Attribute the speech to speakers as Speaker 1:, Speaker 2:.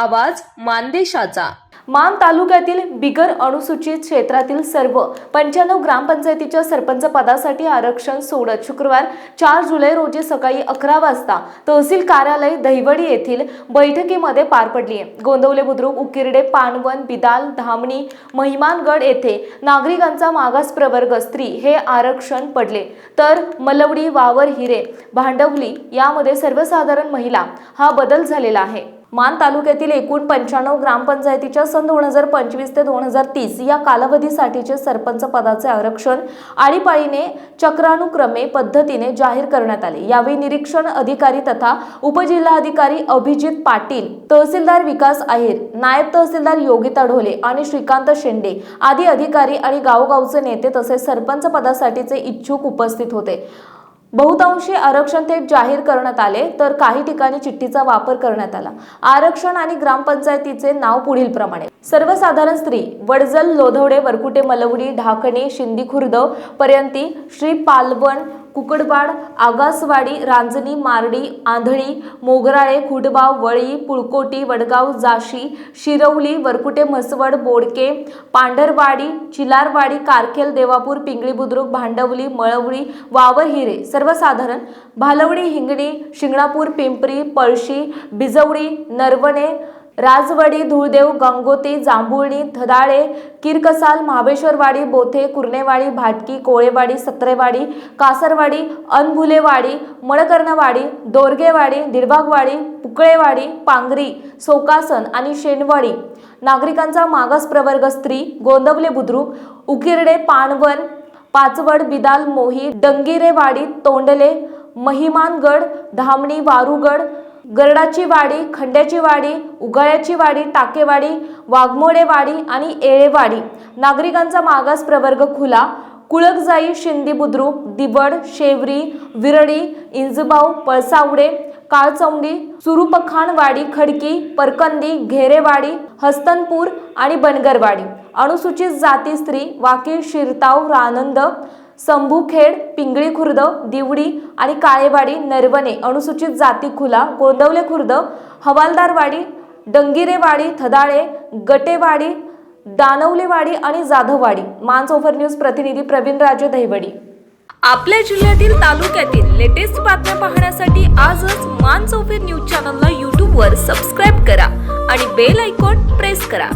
Speaker 1: आवाज मानदेशाचा.
Speaker 2: मान तालुक्यातील बिगर अनुसूचित क्षेत्रातील सर्व पंच्याण्णव ग्रामपंचायतीच्या सरपंच पदासाठी आरक्षण सोडत शुक्रवार चार जुलै रोजी सकाळी अकरा वाजता तहसील कार्यालय दहिवडी येथील बैठकीमध्ये पार पडली. आहे गोंदवले बुद्रुक उकिरडे पानवन बिदाल धामणी महिमानगड येथे नागरिकांचा मागास प्रवर्ग स्त्री हे आरक्षण पडले. तर मलवडी वावर हिरे भांडवली यामध्ये सर्वसाधारण महिला हा बदल झालेला आहे. मान तालुक्यातील एकूण पंच्याण्णव ग्रामपंचायतीच्या सन दोन हजार पंचवीस ते दोन हजार तीस या कालावधीसाठीचे सरपंच पदाचे आरक्षण आळीपाळीने चक्रानुक्रमे पद्धतीने जाहीर करण्यात आले. यावेळी निरीक्षण अधिकारी तथा उपजिल्हाधिकारी अभिजित पाटील तहसीलदार विकास आहेर नायब तहसीलदार योगिता ढोले आणि श्रीकांत शेंडे आदी अधिकारी आणि गावगावचे नेते तसेच सरपंच पदासाठीचे इच्छुक उपस्थित होते. बहुतांशी आरक्षण थेट जाहीर करण्यात आले तर काही ठिकाणी चिठ्ठीचा वापर करण्यात आला. आरक्षण आणि ग्रामपंचायतीचे नाव पुढील प्रमाणे सर्वसाधारण स्त्री वडजल लोधवडे वरकुटे मलवडी ढाकणे शिंदी खुर्द पर्यंती श्री पालवण कुकडवाड आगासवाडी रांजणी मारडी आंधळी मोगराळे खुडबाव वळी पुळकोटी वडगाव जाशी शिरवली वरकुटे म्हसवड बोडके पांढरवाडी चिलारवाडी कारखेल देवापूर पिंगळी बुद्रुक भांडवली मळवळी वावरहिरे सर्वसाधारण भालवडी हिंगणी शिंगणापूर पिंपरी पळशी बिजवडी नरवणे राजवाडी धुळदेव गंगोती जांभुळणी धदाळे किरकसाल महाबेश्वरवाडी बोथे कुर्णेवाडी भाटकी कोळेवाडी सत्रेवाडी कासरवाडी अनभुलेवाडी मळकर्णवाडी दोरगेवाडी दिडबागवाडी पुकळेवाडी पांगरी सोकासन आणि शेनवाडी. नागरिकांचा मागास प्रवर्ग स्त्री गोंदवले बुद्रुक उकिरडे पाणवन पाचवड बिदाल मोही डंगिरेवाडी तोंडले महिमानगड धामणी वारुगड गरडाची वाडी खंड्याची वाडी उगाळ्याची वाडी टाकेवाडी वाघमोडेवाडी आणि येळेवाडी. नागरिकांचा मागास प्रवर्ग खुला. कुळकजाई शिंदी बुद्रुक दिबड शेवरी विरडी इंजबाव पळसावडे काळचौंडी सुरुपखानवाडी खडकी परकंदी घेरेवाडी हस्तनपूर आणि बनगरवाडी. अनुसूचित जाती स्त्री वाकी शिरताव रानंद संभूखेड पिंगळी खुर्द दिवडी आणि काळेवाडी नरवणे अनुसूचित जाती खुला गोंदवले खुर्द हवालदारवाडी डंगिरेवाडी थदाळे गटेवाडी दानवलेवाडी आणि जाधववाडी. मानसोफर न्यूज प्रतिनिधी प्रवीण राजे दहिवडी.
Speaker 1: आपल्या जिल्ह्यातील तालुक्यातील लेटेस्ट बातम्या पाहण्यासाठी आजच मान्स चौफेर न्यूज चॅनलला यूट्यूबवर सबस्क्राईब करा आणि बेल आयकॉन प्रेस करा.